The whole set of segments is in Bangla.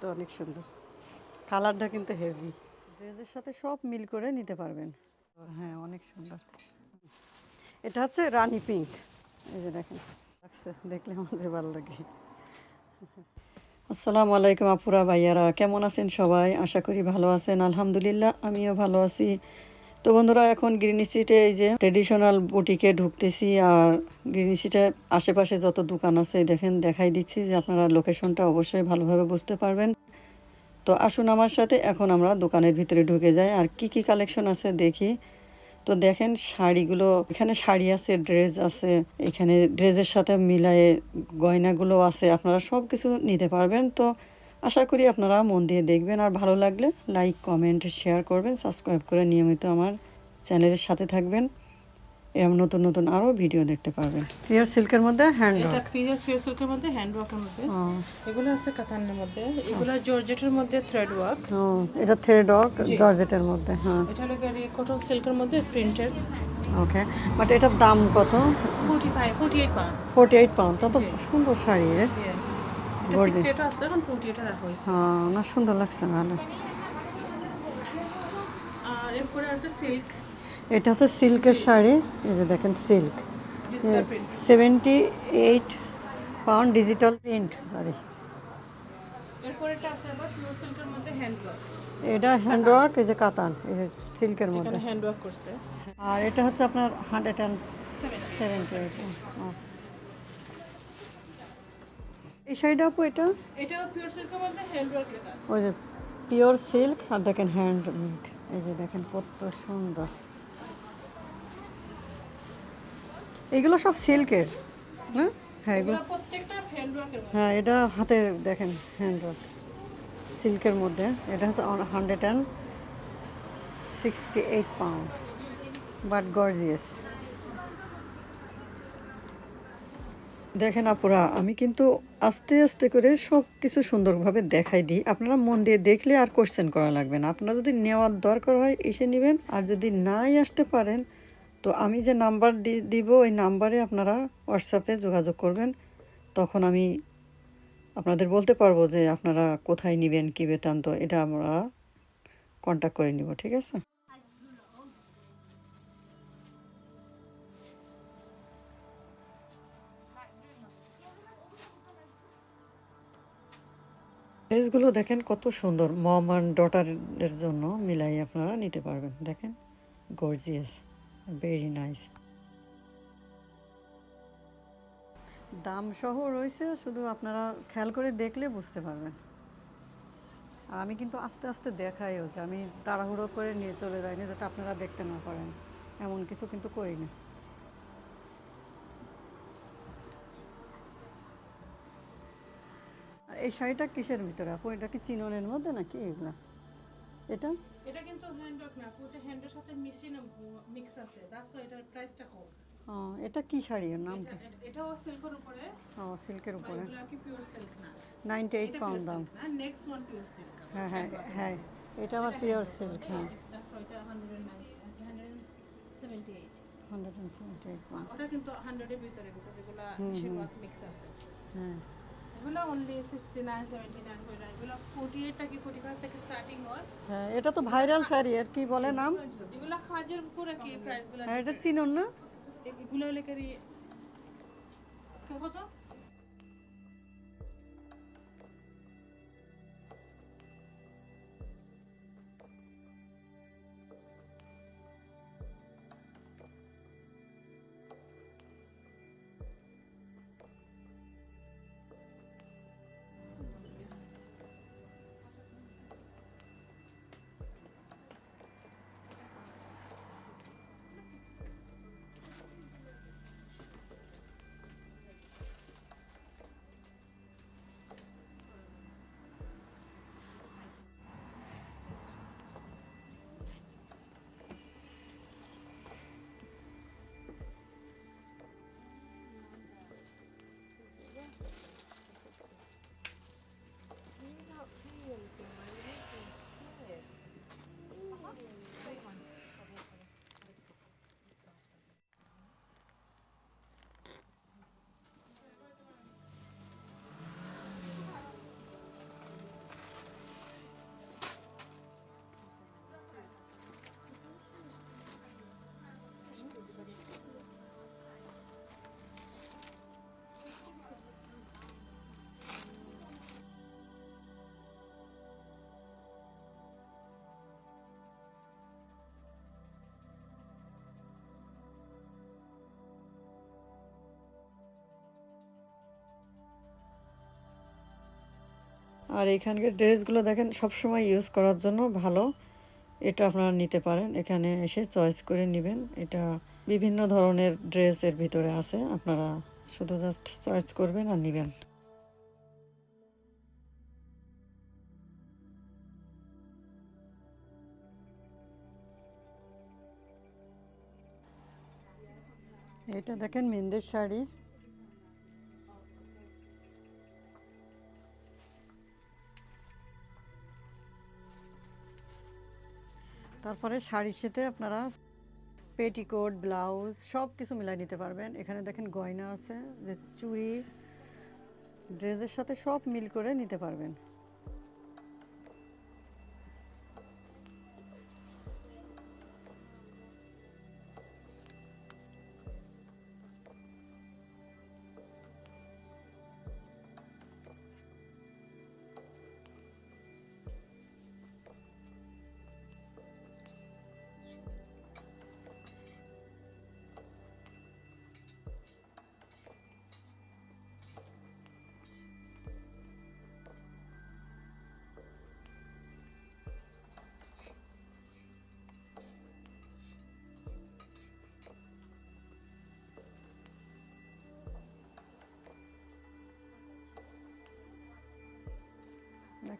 দেখতে অনেক সুন্দর। কালারটা কিন্তু হেভি ড্রেসের সাথে সব মিল করে নিতে পারবেন। হ্যাঁ অনেক সুন্দর। এটা হচ্ছে রানি পিঙ্ক এই যে দেখেন লাগছে দেখলে আমার যে ভালো লাগে। আসসালামু আলাইকুম আপুরা ভাইয়ারা কেমন আছেন সবাই? আশা করি ভালো আছেন আলহামদুলিল্লাহ আমিও ভালো আছি। তো বন্ধুরা, এখন গ্রিন স্ট্রিটে এই যে ট্রেডিশনাল বুটিকে ঢুকতেছি আর গ্রিন স্ট্রিটে আশেপাশে যত দোকান আছে, দেখেন, দেখাই দিচ্ছি যে আপনারা লোকেশনটা অবশ্যই ভালোভাবে বুঝতে পারবেন। তো আসুন আমার সাথে, এখন আমরা দোকানের ভিতরে ঢুকে যাই আর কি কি কালেকশন আছে দেখি। তো দেখেন, শাড়িগুলো, এখানে শাড়ি আছে ড্রেস আছে, এখানে ড্রেসের সাথে মিলায়ে গয়নাগুলো আছে, আপনারা সব কিছু নিতে পারবেন। তো আশা করি আপনারা মন দিয়ে দেখবেন আর ভালো লাগলে লাইক কমেন্ট শেয়ার করবেন সাবস্ক্রাইব করে নিয়মিত আমার চ্যানেলের সাথে থাকবেন। এরকম নতুন নতুন আরও ভিডিও দেখতে পারবেন। পিওর সিল্কের মধ্যে হ্যান্ড এটা পিওর পিওর সিল্কের মধ্যে হ্যান্ড ওয়ার্কের মধ্যে। এগুলো আছে কাতানের মধ্যে। এগুলো জর্জেটের মধ্যে থ্রেড ওয়ার্ক এটা থ্রেড ওয়ার্ক জর্জেটের মধ্যে হ্যাঁ। এটা হলো গিয়ে কটন সিল্কের মধ্যে প্রিন্টেড ওকে বাট এটার দাম কত? Forty five forty eight pound forty eight pound তত সুন্দর শাড়ি রে। হ্যাঁ না সুন্দর লাগছে ভালো। এটা হচ্ছে সিল্কের শাড়ি এই যে দেখেন silk seventy eight pound digital print sorry এটা হ্যান্ডওয়ার্ক এই যে কাতান এই যে সিল্কের মধ্যে। করছে। আর এটা হচ্ছে আপনার hundred and seven seventy eight এই শাড়িটা আপু এটা? এটাও পিওর সিল্কের মধ্যে হ্যান্ড ওয়ার্ক লেখা আছে। ওই যে পিওর সিল্ক আর দেখেন হ্যান্ডমেড এই যে দেখেন কত সুন্দর। এগুলো সব সিল্কের না? হ্যাঁ এগুলো প্রত্যেকটা হ্যান্ড ওয়ার্কের হ্যাঁ এটা হাতের দেখেন হ্যান্ডওয়ার্ক সিল্কের মধ্যে। এটা হচ্ছে hundred and sixty eight pound but gorgeous দেখেন আপুরা, আমি কিন্তু আস্তে আস্তে করে সব কিছু সুন্দরভাবে দেখাই দিই। আপনারা মন দিয়ে দেখলে আর কোশ্চেন করা লাগবে না। আপনারা যদি নেওয়ার দরকার হয় এসে নেবেন, আর যদি নাই আসতে পারেন, তো আমি যে নাম্বার দিব, ওই নাম্বারে আপনারা হোয়াটসঅ্যাপে যোগাযোগ করবেন। তখন আমি আপনাদের বলতে পারব যে আপনারা কোথায় নেবেন, কী বেতান্ত এটা আমরা কন্ট্যাক্ট করে নিব, ঠিক আছে? ড্রেসগুলো দেখেন কত সুন্দর। মম অ্যান্ড ডটারের জন্য মিলাই আপনারা নিতে পারবেন। দেখেন গর্জিয়াস ভেরি নাইস দাম সহ রয়েছে, শুধু আপনারা খেয়াল করে দেখলে বুঝতে পারবেন। আর আমি কিন্তু আস্তে আস্তে দেখাইও যে আমি তাড়াহুড়ো করে নিয়ে চলে যাইনি, যাতে আপনারা দেখতে না পারেন। এমন কিছু কিন্তু করি না এই শাড়িটা কিসের ভিতরে আপু? এটা কি চিননের মধ্যে নাকি এগুলা? এটা? এটা কিন্তু হ্যান্ড ওয়ার্ক না আপু, এটা হ্যান্ডের সাথে মেশিন মিক্স আছে। দ্যাটস ওয়াই এটার প্রাইসটা কম। এটা কি শাড়ি এর নাম কি? এটাও সিল্কের উপরে। ও সিল্কের উপরে। এগুলো কি পিওর সিল্ক না? নাইনটি এইট পাউন্ড দাম। না নেক্সট ওয়ান পিওর সিল্ক হ্যাঁ হ্যাঁ হ্যাঁ এটা আমার পিওর সিল্ক হ্যাঁ। দ্যাটস ওয়াই এটা 178 hundred and seventy eight pound ওটা কিন্তু 100 এর ভিতরে মিক্স আছে। হ্যাঁ। এগুলো অনলি 69 79 করে এগুলো 48 টাকি 45 থেকে স্টার্টিং হয়। হ্যাঁ এটা তো ভাইরাল শাড়ি এর কি বলে নাম? এগুলো খাজের উপরে কি প্রাইসগুলো হ্যাঁ এটা চিনুন না? এগুলো হলে কত? আর এখানকার ড্রেসগুলো দেখেন, সবসময় ইউজ করার জন্য ভালো। এটা আপনারা নিতে পারেন। এখানে এসে চয়েস করে নেবেন। এটা বিভিন্ন ধরনের ড্রেসের ভিতরে আছে। আপনারা শুধু জাস্ট চয়েস করবেন আর নেবেন। এটা দেখেন মেয়েদের শাড়ি। তারপরে শাড়ির সাথে আপনারা পেটিকোট, ব্লাউজ সব কিছু মিলাই নিতে পারবেন। এখানে দেখেন গয়না আছে যে চুড়ি, ড্রেসের সাথে সব মিল করে নিতে পারবেন।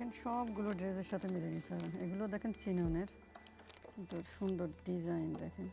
দেখেন সবগুলো ড্রেসের সাথে মিলে নিতে হবে। এগুলো দেখেন চিননের। সুন্দর ডিজাইন দেখেন।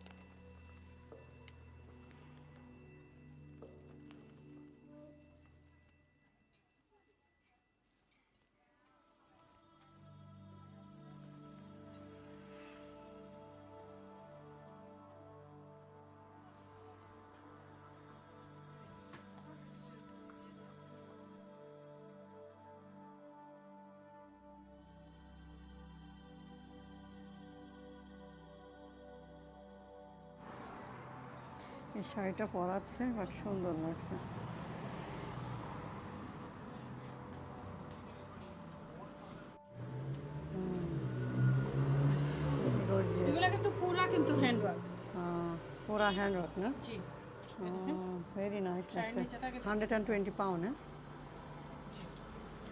এই শাড়িটা পরাচ্ছে বাট সুন্দর লাগছে। এগুলো কিন্তু পুরা কিন্তু হ্যান্ডওয়ার্ক পুরা হ্যান্ড ওয়ার্ক না? জি। ভেরি নাইস লাগছে। হান্ড্রেড অ্যান্ড টোয়েন্টি পাউন্ড হ্যাঁ?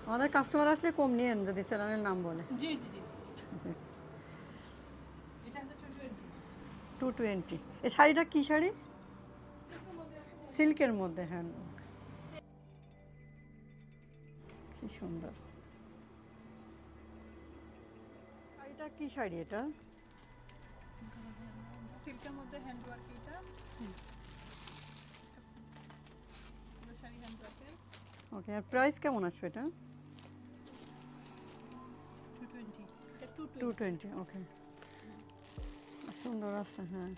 আমাদের কাস্টমার আসলে কম নিয়েন যদি চ্যানেলের নাম বলে। জি জি জি। টু টোয়েন্টি টু টোয়েন্টি এই শাড়িটা কী শাড়ি? সিল্কের মধ্যে হ্যান্ড কি সুন্দর। এটা কি শাড়ি এটা? সিল্কের মধ্যে হ্যান্ডওয়ার্ক এটা শাড়ি হ্যান্ডওয়ার্কের ওকে আর প্রাইস কেমন আসবে এটা? টু টোয়েন্টি ওকে সুন্দর আছে হ্যাঁ।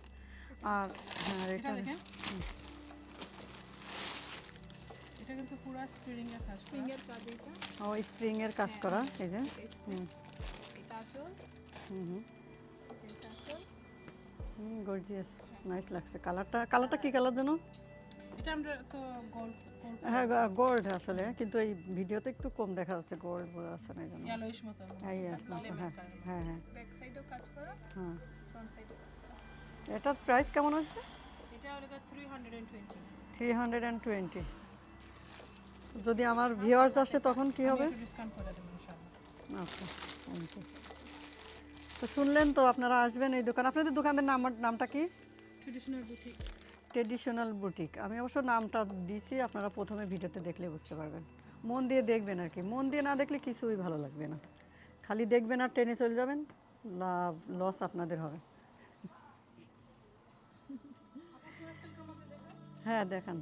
আর হ্যাঁ এটা কিন্তু পুরো স্প্রিং এর কাজ স্প্রিং এর কাজ এটা। ও স্প্রিং এর কাজ করা এই যে হুম। এটা চল হুম হুম। হুম গর্জিয়াস নাইস লাগছে। কালারটা কালারটা কি কালার যেন? এটা আমরা তো গোল্ড হ্যাঁ গোল্ড আসলে কিন্তু এই ভিডিওতে একটু কম দেখা যাচ্ছে গোল্ড বোঝা যাচ্ছে না এই জন্য। ইয়েলোইশ মতো। এই হ্যাঁ হ্যাঁ হ্যাঁ। ব্যাক সাইডেও কাজ করা হ্যাঁ। ফ্রন্ট সাইডেও এটার প্রাইস কেমন আসবে? এটা হলো 320 থ্রি হান্ড্রেড অ্যান্ড টোয়েন্টি যদি আমার ভিউয়ার্স আসে তখন কি হবে? আচ্ছা থ্যাংক ইউ তো শুনলেন তো আপনারা আসবেন এই দোকান। আপনাদের দোকানের নাম নামটা কি? ট্রেডিশনাল বুটিক ট্রেডিশনাল বুটিক আমি অবশ্য নামটা দিছি আপনারা প্রথমে ভিডিওতে দেখলে বুঝতে পারবেন। মন দিয়ে দেখবেন আর কি। মন দিয়ে না দেখলে কিছুই ভালো লাগবে না। খালি দেখবেন আর ট্রেনে চলে যাবেন লাভ লস আপনাদের হবে। হ্যাঁ দেখান।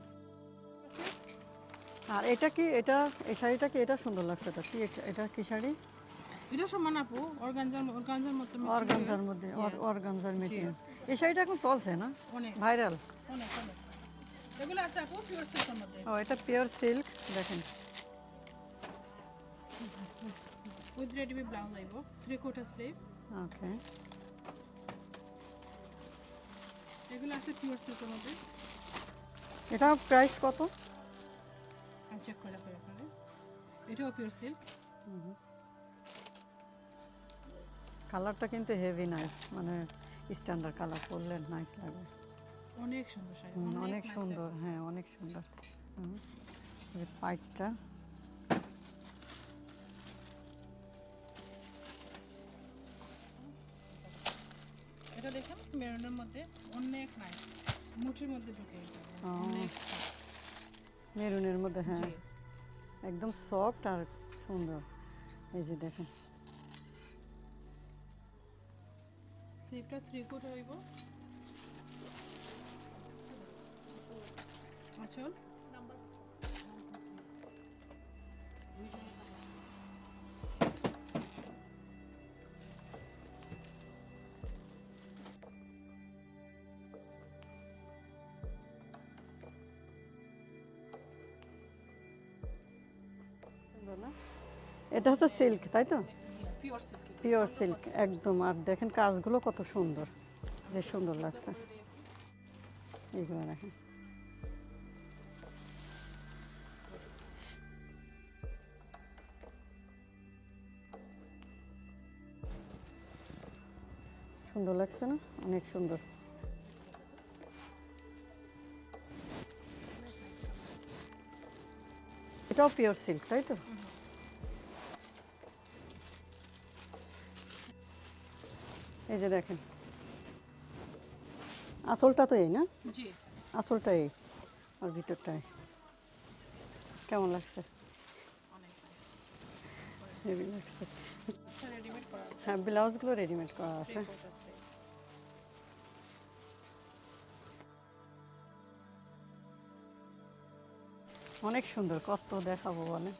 আর এটা কি এটা এই শাড়িটা কি এটা সুন্দর লাগছে এটা কি এটা- কি শাড়ি? এটা সমান আপু অর্গানজার অর্গানজার material। অর্গানজার মধ্যে অর্গানজার মেটেরিয়াল এই শাড়িটা এখন চলছে না? অনেক। ভাইরাল অনেক অনেক। এগুলো আছে আপু পিওর সিল্কের মধ্যে। ও এটা পিওর সিল্ক দেখেন। উইথ রেডিমেড ব্লাউজ আইব থ্রি কোয়ার্টার স্লিভ ওকে এগুলো আছে পিওর সিল্কের মধ্যে। এটা প্রাইস কত? আর চেক করে এটাও পিওর সিল্ক কালারটা কিন্তু হেভি নাইস মানে স্ট্যান্ডার্ড কালার করলে নাইস লাগে। অনেক সুন্দর শাড়ি অনেক সুন্দর হ্যাঁ অনেক সুন্দর। পাইটটা। এটা দেখেন মেরুনের মধ্যে অনেক নাইস মুঠির মধ্যে ঢুকে অনেক মেরুনের মধ্যে হ্যাঁ। একদম সফট আর সুন্দর। এই যে দেখেন। স্লিপটা থ্রি কোট হইব। আচল। এটা হচ্ছে সিল্ক তাই তো? পিওর সিল্ক একদম। আর দেখেন কাজগুলো কত সুন্দর যে সুন্দর লাগছে। এইগুলো দেখেন। সুন্দর লাগছে না? অনেক সুন্দর। এটাও পিওর সিল্ক তাই তো? এই যে দেখেন। আসলটা তো এই না? আসলটা এই আর ভিতরটাই কেমন লাগছে? অনেক হেভি লাগছে। আচ্ছা হ্যাঁ ব্লাউজগুলো রেডিমেড করা আছে। অনেক সুন্দর কত দেখাবো বলে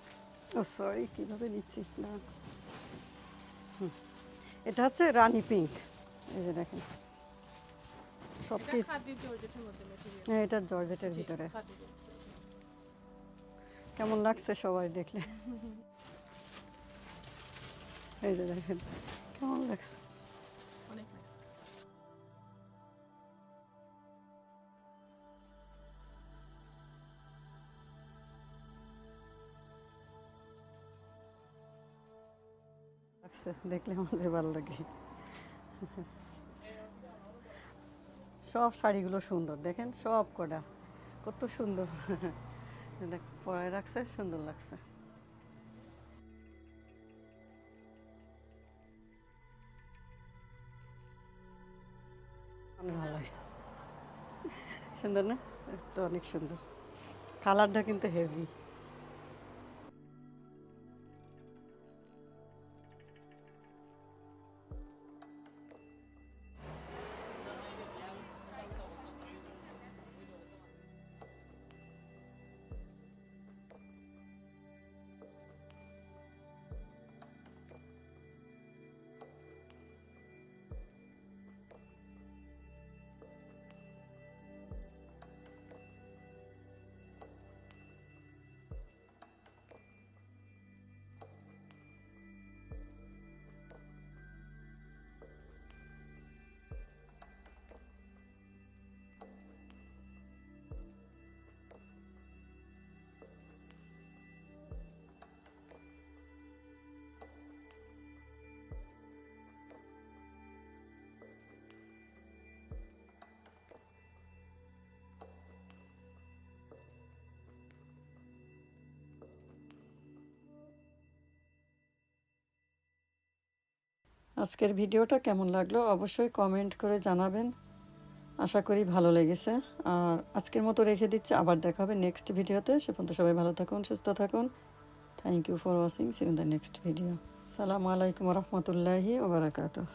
ও সরি কীভাবে নিচ্ছি? না হুম। এটা হচ্ছে রানী পিঙ্ক। এই যে দেখেন। সব হ্যাঁ, এটা জর্জেটের ভিতরে। কেমন লাগছে সবাই দেখলে? এই যে দেখেন কেমন লাগছে? লাগছে দেখলে যে ভালো লাগে। সব শাড়িগুলো সুন্দর, দেখেন সব কটা, কত সুন্দর। দেখ, পরায় রাখছে, সুন্দর লাগছে। ভালো লাগে। সুন্দর না? তো অনেক সুন্দর। কালারটা কিন্তু হেভি আজকের ভিডিওটা কেমন লাগল অবশ্যই কমেন্ট করে জানাবেন। আশা করি ভালো লেগেছে। আর আজকের মতো রেখে দিচ্ছি, আবার দেখা হবে নেক্সট ভিডিওতে। সে পর্যন্ত সবাই ভালো থাকুন, সুস্থ থাকুন। Thank you for watching see in the next video সালামু আলাইকুম রহমতুল্লাহি ওবরাকাতুহ